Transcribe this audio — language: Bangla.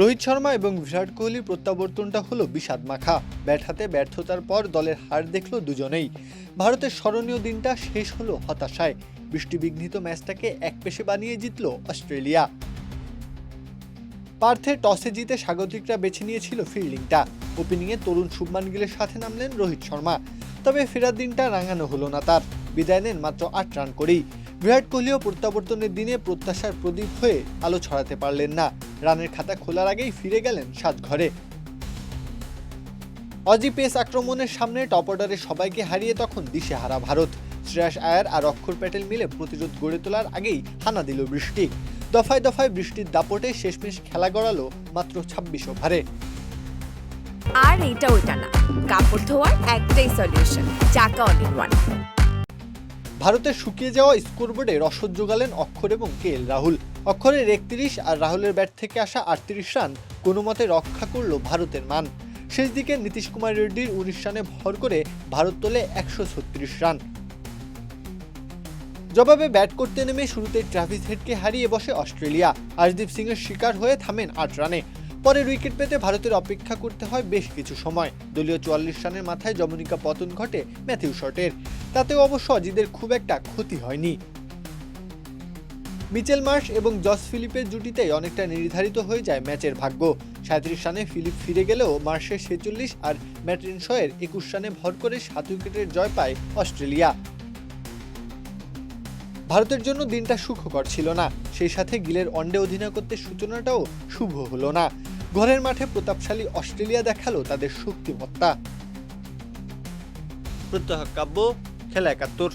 রোহিত শর্মা এবং বিরাট কোহলির প্রত্যাবর্তনটা হলো বিষাদ মাখা। ব্যাট হাতে ব্যর্থতার পর দলের হার দেখল দুজনেই। ভারতের স্মরণীয় দিনটা শেষ হলো হতাশায়। বৃষ্টিবিঘ্নিত ম্যাচটাকে এক পেশে বানিয়ে জিতল অস্ট্রেলিয়া। পার্থে টসে জিতে স্বাগতিকরা বেছে নিয়েছিল ফিল্ডিংটা। ওপেনিংয়ে তরুণ শুভমান গিলের সাথে নামলেন রোহিত শর্মা। তবে ফেরার দিনটা রাঙানো হলো না তার। বিদায় নেন মাত্র আট রান করেই। বিরাট কোহলিও প্রত্যাবর্তনের দিনে প্রত্যাশার প্রদীপ হয়ে আলো ছড়াতে পারলেন না। রানের খাতা খোলার আগেই ফিরে গেলেন সাজঘরে অজি পেস আক্রমণের সামনে টপ অর্ডারে সবাইকে হারিয়ে তখন দিশেহারা ভারত। শ্রেয়াস আয়ার আর অক্ষর প্যাটেল মিলে প্রতিরোধ গড়ে তোলার আগেই হানা দিল বৃষ্টি। দফায় দফায় বৃষ্টির দাপটে শেষমেশ খেলা গড়ালো মাত্র ছাব্বিশ ওভারে। আর এটা ওইটা না, কাপড় ধোয়ার একটাই সলিউশন চাকা ইন ওয়ান ভারতের শুকিয়ে যাওয়া স্কোরবোর্ডে রসদ যোগালেন অক্ষর এবং কে এল রাহুল। অক্ষরের একত্রিশ আর রাহুলের ব্যাট থেকে আসা আটত্রিশ রান কোনো মতে রক্ষা করল ভারতের মান। শেষ দিকে নীতিশ কুমার রেড্ডির উনিশ রানে ভর করে ভারত তোলে একশো ছত্রিশ রান। জবাবে ব্যাট করতে নেমে শুরুতে ট্রাভিস হেডকে হারিয়ে বসে অস্ট্রেলিয়া। আশদীপ সিংয়ের শিকার হয়ে থামেন আট রানে। পরের উইকেট পেতে ভারতের অপেক্ষা করতে হয় বেশ কিছু সময়। দলীয় চুয়াল্লিশ রানের মাথায় জমনিকা পতন ঘটে ম্যাথিউ শটের। তাতেও অবশ্য অজিদের খুব একটা ক্ষতি হয়নি। মিচেল মার্শ এবং জস ফিলিপের জুটিতেই অনেকটা নির্ধারিত হয়ে যায় ম্যাচের ভাগ্য। সাঁত্রিশ রানে ফিলিপ ফিরে গেলেও মার্শের ছেচল্লিশ আর ম্যাট্রিনশয়ের একুশ রানে ভর করে সাত উইকেটের জয় পায় অস্ট্রেলিয়া। ভারতের জন্য দিনটা সুখকর ছিল না। সেই সাথে গিলের ওয়ানডে অধিনায়কত্বের সূচনাটাও শুভ হলো না। ঘরের মাঠে প্রতাপশালী অস্ট্রেলিয়া দেখাল তাদের শক্তিমত্তা। প্রত্যহ কাব্য খেলা একাত্তর।